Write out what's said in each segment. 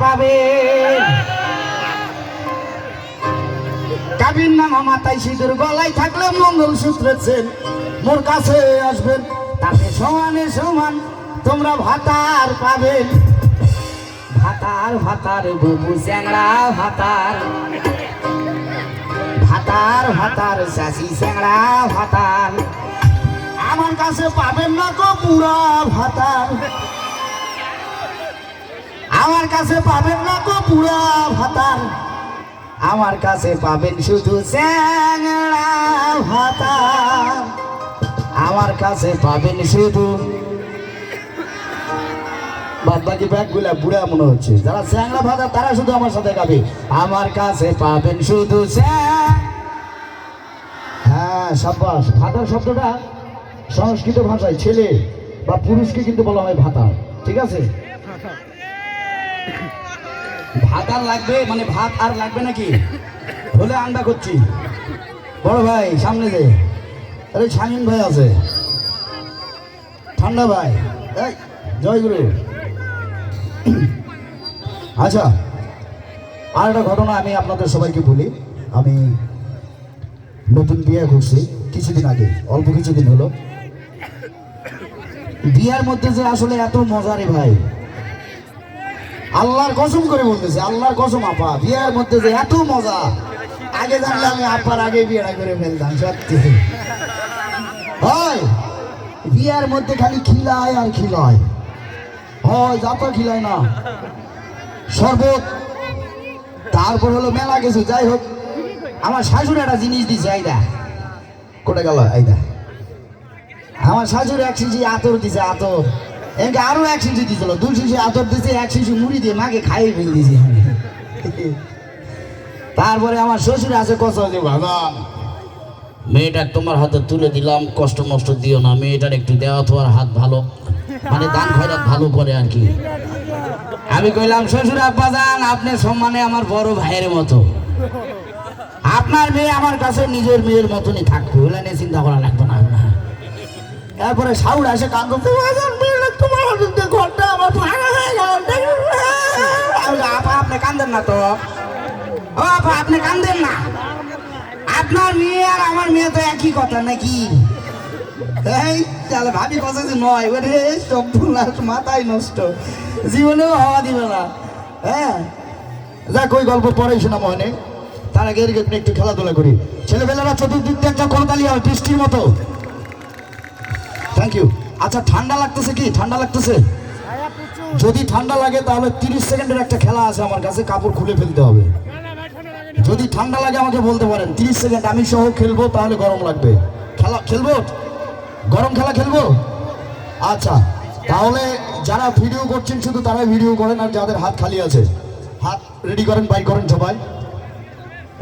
পাবেন কাবির নামা মাথায় সিঁদুর গলায় থাকলে মঙ্গল সূত্রের চেন। মোর কাছে আসবেন, তাতে সমানে সমান তোমরা ভাতার পাবেন। ভাতার ভাতার বুবু চ্যাংড়া, ভাতার। ভাতার ভাতার চাষি চ্যাংড়া, ভাতার। আমার কাছে পাবেন না গো পুরা ভাতার। আমার কাছে পাবেন না গো পুরা ভাতার। আমার কাছে পাবেন শুধু চ্যাংড়া আমার কাছে পাবেন শুধু বাদ বাকি ব্যাগগুলা বুড়া মনে হচ্ছে। যারা চ্যাংড়া ভাতা তারা শুধু আমার সাথে গাবে আমার কাছে পাবেন শুধু হ্যাঁ সাব্বাস। ভাতার শব্দটা সংস্কৃত ভাষায় ছেলে বা পুরুষকে কিন্তু বলা হয় ভাতা ঠিক আছে? ভাত আর লাগবে? মানে ভাত আর লাগবে নাকি? হলে আন্ডা করছি। বড় ভাই, সামনে যে। আরে শামিন ভাই আছে। ঠান্ডা ভাই। এই, জয়গুরু। আচ্ছা আর একটা ঘটনা আমি আপনাদের সবাইকে বলি। আমি নতুন বিয়ে করছি কিছুদিন আগে, অল্প কিছুদিন হলো। বিয়ার মধ্যে যে আসলে এত মজা রে ভাই। আল্লাহর কসম করে বলতেছে, আল্লাহর কসম আপা, বিয়ের মধ্যে যে এত মজা, আগে জানলে আমি আপার আগে বিয়েটা করে ফেলতাম, সত্যি। হয়, বিয়ার মধ্যে খালি খিলায় আর খিলায়। হয় যাতা খিলায় না। শরবত। তারপর হলো মেলা কিছু যাই হোক, আমার শাশুড়ি একটা জিনিস দিছে আইদা কোটে গেল? আইদা আমার শাশুড়ি এক শিশি আতর দিছে, আতর। একে আরও এক শিশি দিছিল, দুই শিশি আতর দিছে, এক শিশি মুড়ি দিয়ে মাকে খাইয়ে ফেলে দিছি। তারপরে আমার শ্বশুর আছে কত যে মেয়েটা তোমার হাতে তুলে দিলাম, কষ্ট মষ্ট দিও না, মেয়েটার একটু দেওয়া তোমার হাত ভালো মানে দান খয়রাত ভালো করে আর কি। আমি কইলাম, শ্বশুর আব্বা যান আপনার সম্মানে আমার বড় ভাইয়ের মতো। আপনার মেয়ে আমার কাছে নিজের মেয়ের মতনই থাকবে ওগুলা নিয়ে চিন্তা করা লাগবে না তারপরে সাউড আসে কান না তো? ও আপা আপনি কান্দেন না। আপনার মেয়ে আর আমার মেয়ে তো একই কথা নাকি? এই, তাহলে ভাবি কথা যে নয় ওরে মাথায় নষ্ট। জীবনেও হওয়া দিবে না। হ্যাঁ? যাক, ওই গল্প পরে শোনাবো মনে তার আগে এদিকে একটু খেলাধুলা করি। ছেলেবেলারা চতুর্দিক দিয়ে একটা করতালি হয়, বৃষ্টির মতো। থ্যাংক ইউ আচ্ছা ঠান্ডা লাগতেছে কি? ঠান্ডা লাগতেছে? যদি ঠান্ডা লাগে তাহলে তিরিশ সেকেন্ডের একটা খেলা আছে আমার কাছে, কাপড় খুলে ফেলতে হবে। যদি ঠান্ডা লাগে আমাকে বলতে পারেন, তিরিশ সেকেন্ড, আমি সহ খেলব, তাহলে গরম লাগবে। খেলা, খেলব? গরম খেলা খেলব? আচ্ছা তাহলে যারা ভিডিও করছেন শুধু তারাই ভিডিও করেন আর যাদের হাত খালি আছে, হাত রেডি করেন বাই করেন সবাই।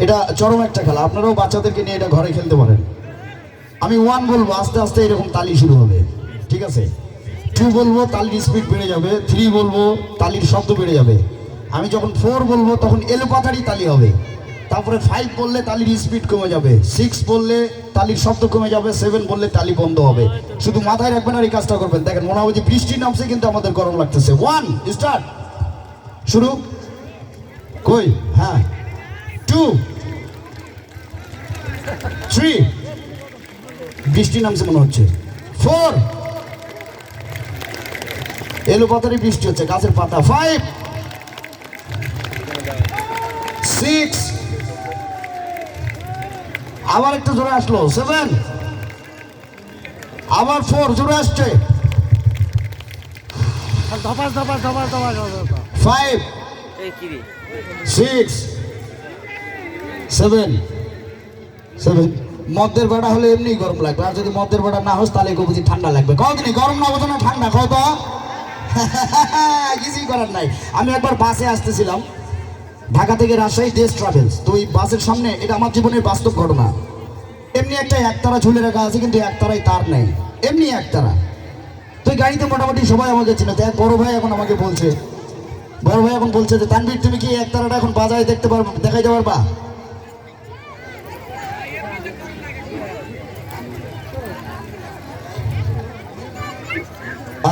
এটা চরম একটা খেলা, আপনারাও বাচ্চাদেরকে নিয়ে এটা ঘরে খেলতে পারেন। আমি ওয়ান বলব, আস্তে আস্তে এরকম তালি শুরু হবে, ঠিক আছে? টু বলব তালির স্পিড বেড়ে যাবে থ্রি বলব তালির শব্দ বেড়ে যাবে। আমি যখন ফোর বলব, তখন এলোপাতারি তালি হবে। তারপরে ফাইভ বললে তালির স্পিড কমে যাবে সিক্স বললে তালির শব্দ কমে যাবে সেভেন বললে তালি বন্ধ হবে। শুধু মাথায় রাখবেন আর এই কাজটা করবেন। দেখেন, মনে হবে যে বৃষ্টি নামছে, কিন্তু আমাদের গরম লাগতেছে। ওয়ান স্টার্ট শুরু? কই? হ্যাঁ। টু থ্রি বৃষ্টি নামছে মনে হচ্ছে। ফোর এলো পাতারি বৃষ্টি হচ্ছে গাছের পাতা। ফাইভ সিক্স আবার একটু জোরে আসলো। সেভেন আবার ফোর জোরে আসছে। ফাইভ সিক্স সেভেন সেভেন মদের বেড়া হলে এমনি গরম লাগবে আর যদি মদের বেড়া না হোস তাহলে বুঝি ঠান্ডা লাগবে। কতদিনই? গরম না বোঝো না ঠান্ডা। কত? কিছুই করার নাই। আমি একবার বাসে আসতেছিলাম, ঢাকা থেকে রাজশাহী ডেস ট্রাভেলস তো ওই বাসের সামনে এটা আমার জীবনের বাস্তব ঘটনা। এমনি একটা একতারা ঝুলে রাখা আছে, কিন্তু একতারাই তার নেই। এমনি একতারা। তো গাড়িতে মোটামুটি সবাই আমাকে তো এক বড় ভাই এখন আমাকে বলছে, বড় ভাই এখন বলছে যে তানবীর তুমি কি একতারাটা এখন বাজারে দেখতে পারবা দেখাইতে পারবা?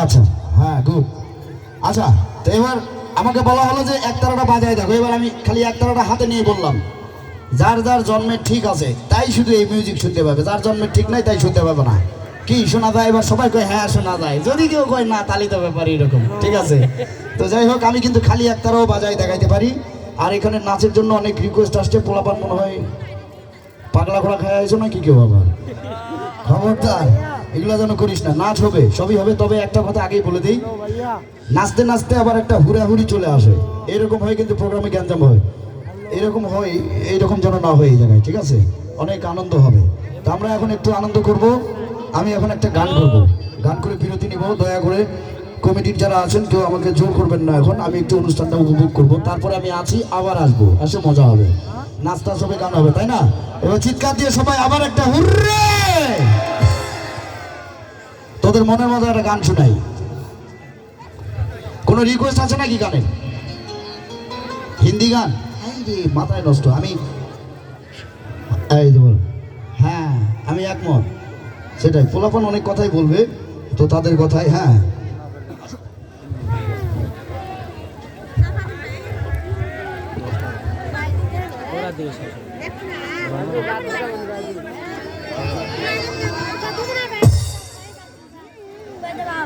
আচ্ছা। হ্যাঁ গুড আচ্ছা তো এবার আমাকে বলা হলো যে একতারাটা বাজায় দেখো। এবার আমি খালি একতারাটা হাতে নিয়ে বললাম। যার যার জন্মের ঠিক আছে, তাই শুধু এই মিউজিক শুনতে পাবে। যার জন্মের ঠিক নাই, তাই শুনতে পাবে না। কি শোনা যায়? এবার সবাই কয় হ্যাঁ শোনা যায়। যদি কেউ কয়, না তালি তো ব্যাপার এরকম। ঠিক আছে? তো যাই হোক, আমি কিন্তু খালি একতারাও বাজায় দেখাইতে পারি। আর এখানে নাচের জন্য অনেক রিকোয়েস্ট আসছে। পোলাপান মনে হয় পাগলা ঘোড়া খায় আইছো নাকি কেউ আবার? খবরদার। এগুলো যেন করিস না, নাচ হবে, সবই হবে। তবে একটা কথা আগেই বলে দিই, নাচতে নাচতে আবার একটা হুড়াহুড়ি চলে আসে। এরকম হয় কিন্তু প্রোগ্রামে গ্যাঞ্জাম হয়। এরকম হয়, এইরকম যেন না হয় এই জায়গায়, ঠিক আছে? অনেক আনন্দ হবে। তা আমরা এখন একটু আনন্দ করব। আমি এখন একটা গান করব। গান করে বিরতি নিব, দয়া করে। কমিটির যারা আছেন, কেউ আমাকে জোর করবেন না এখন। আমি একটু অনুষ্ঠানটা উপভোগ করব। তারপরে আমি আছি, আবার আসব। আসে মজা হবে। নাচটা সবে গান হবে, তাই না? এবার চিৎকার দিয়ে সবাই আবার একটা হুররে! তোদের মনের মতো একটা গান শোনাই। কোনো রিকোয়েস্ট আছে নাকি গানের হিন্দি গান? এই মাথায় নষ্ট, আমি এই যে বল। হ্যাঁ আমি একমত। সেটাই পোলাপন অনেক কথাই বলবে, তো তাদের কথাই হ্যাঁ।